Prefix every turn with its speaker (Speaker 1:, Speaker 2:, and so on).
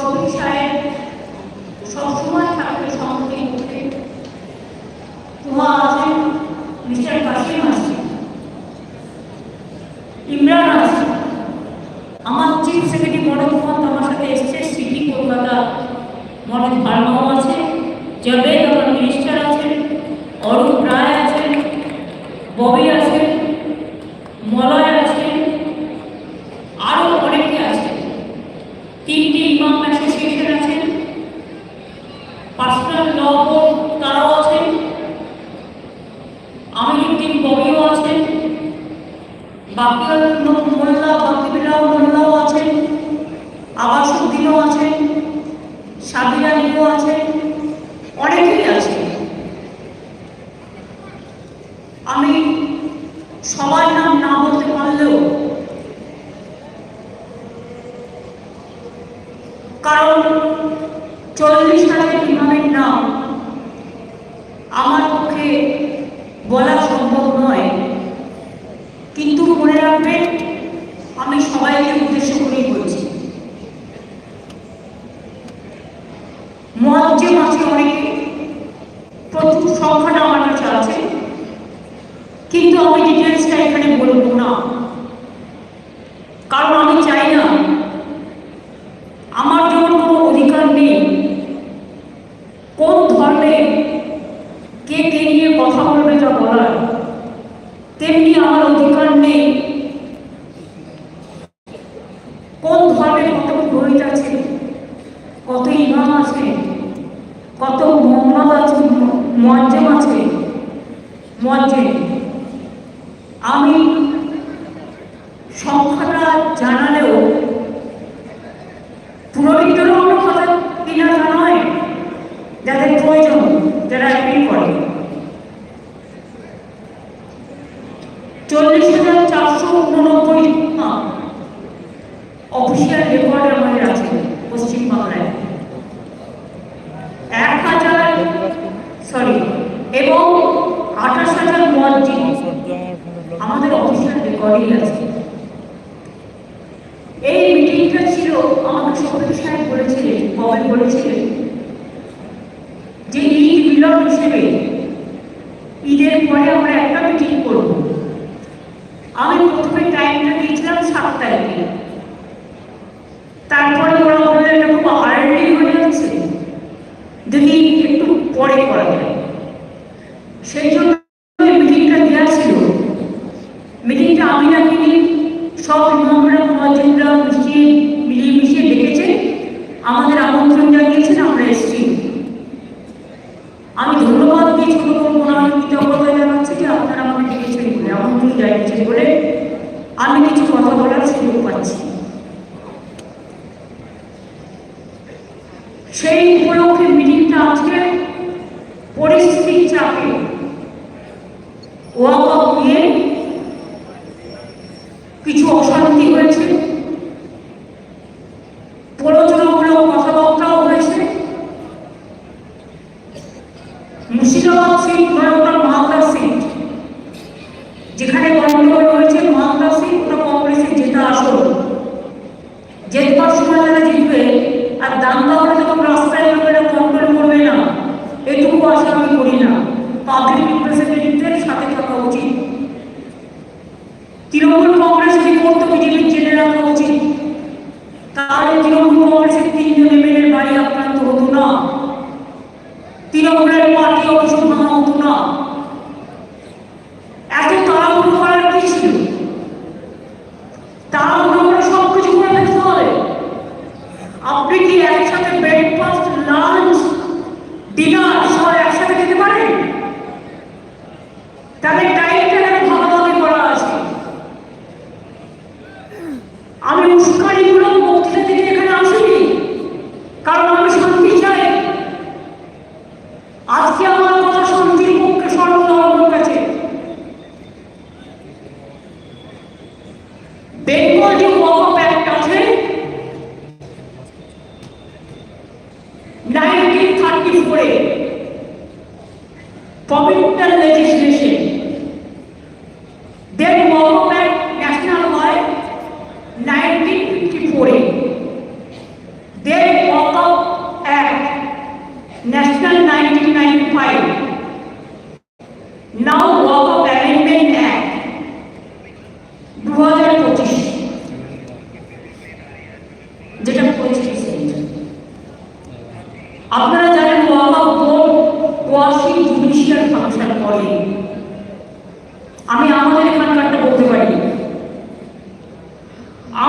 Speaker 1: শফিক সাহেব সবসময় থাকবে সঙ্গে উঠে তুমা আছেন, মিস্টার কাসিম আছেন, ইমরান আছে আমার চিফ সেক্রেটারি মনোজ মোহন আমার সাথে এসছে, সিটি কলকাতা মনোজ ভার্মাও আছে জাভেদ আমার মিনিস্টার আছেন, অরূপ রায় আছেন, ববি আছেন মলয় আছেন আরও অনেকে আছেন ইমাম অ্যাসোসিয়েশন আছেন? পার্সোনাল ল বোর্ড আছেন? আমিরুদ্দিন ববিও আছেন? বাকির মোল্লা বাকিবিল্লাহ মোল্লাও আছেন আবাসুদ্দিনও আছেন সাবিরা নিও আছেন অনেকেই আছেন আমি সবার নাম না বলতে পারলেও কারণ চল্লিশ হাজার ইমামের নাম আমার পক্ষে বলা সম্ভব নয়। কিন্তু মনে রাখবেন আমি সবাইকে উদ্দেশ্য করেই বলছি। মহাজ্জেম আছে অনেকে প্রচুর সংখ্যাটা আমার কাছে আছে কিন্তু আমি ডিটেলসটা এখানে বলব না কারণ আমি চাই না আমার যেমন কোনো অধিকার নেই কোন ধর্মে কে কে নিয়ে কথা বলবে তা বলার তেমনি আমার অধিকার নেই কোন ধর্মে কত পুরোহিত আছে কত ইমাম আছে কত মোহাম্মদ আছে মজ্জেম আছে মজ্জেম আমি সংখ্যাটা জানালেও পুরোহিতেরও কোনো কথা কিনা নয়, যাদের প্রয়োজন যারা অ্যাপিল করে। চল্লিশ হাজার চারশো উননব্বই অফিসিয়াল রেকর্ড আমাদের আছে পশ্চিমবাংলায়। রেকর্ডই আছে এই মিটিংটা ছিল আমাকে সাহেব বলেছিলেন ববি বলেছিলেন, যে ঈদ হিসেবে ঈদের পরে আমরা একটা মিটিং করব। আমি প্রথমে টাইমটা দিয়েছিলাম সাত তারিখে। ডাকিনি সব ইমামরা মহাজিনরা মিশিয়ে, মিলিয়ে মিশিয়ে ডেকেছে আমাদের আমন্ত্রণ জানিয়েছেন, আমরা এসেছি। আমি ধন্যবাদ দিয়ে ছোট করব না জানাচ্ছি যে আপনারা আমাকে ডেকেছেন বলে, আমন্ত্রণ জানিয়েছেন বলে। আমি কিছু কথা বলার সুযোগ পাচ্ছি। সেই উপলক্ষে মিটিংটা আজকে পরিস্থিতির চাপে ওয়াক নিয়ে কিছু অশান্তি হয়েছে প্ররোচনামূলক কথাবার্তাও হয়েছে মুর্শিদাবাদ সিট নয় ওটা মালদা সিট। যেখানে গন্ডগোল হয়েছে মালদা সিট, ওটা কংগ্রেসের জেতা আসল। জেতবার সময় তারা জিতবে, আর দাঙ্গা হলে যখন রাস্তায় লোকেরা কন্ট্রোল করবে না। এটুকু আশা আমি করি না। পাবলিক রিপ্রেজেন্টেটিভদের সাথে থাকা উচিত। তৃণমূল কংগ্রেস যদি বিজেপির জেনে রাখা উচিত। তাহলে তৃণমূল কংগ্রেসের তিনজন এমএলএর বাড়ি আক্রান্ত হতো না। তৃণমূলের পার্টি অফিস ভাঙা হতো না এত তাড়াহুড়ো করার কি ছিল তাড়াহুড়ো করে সব কিছু করে ফেলতে হবে আপনি কি একসাথে ব্রেকফাস্ট লাঞ্চ ডিনার সবাই একসাথে খেতে পারে? তাদের ডায়েটটা কেন ভাগাভাগি করা আছে। আমি উস্কানিমূলক 1934 Communal legislation. Then Morocco National Law 1954. Then Walkout Act National 1995. আমি
Speaker 2: আমাদের এখানকার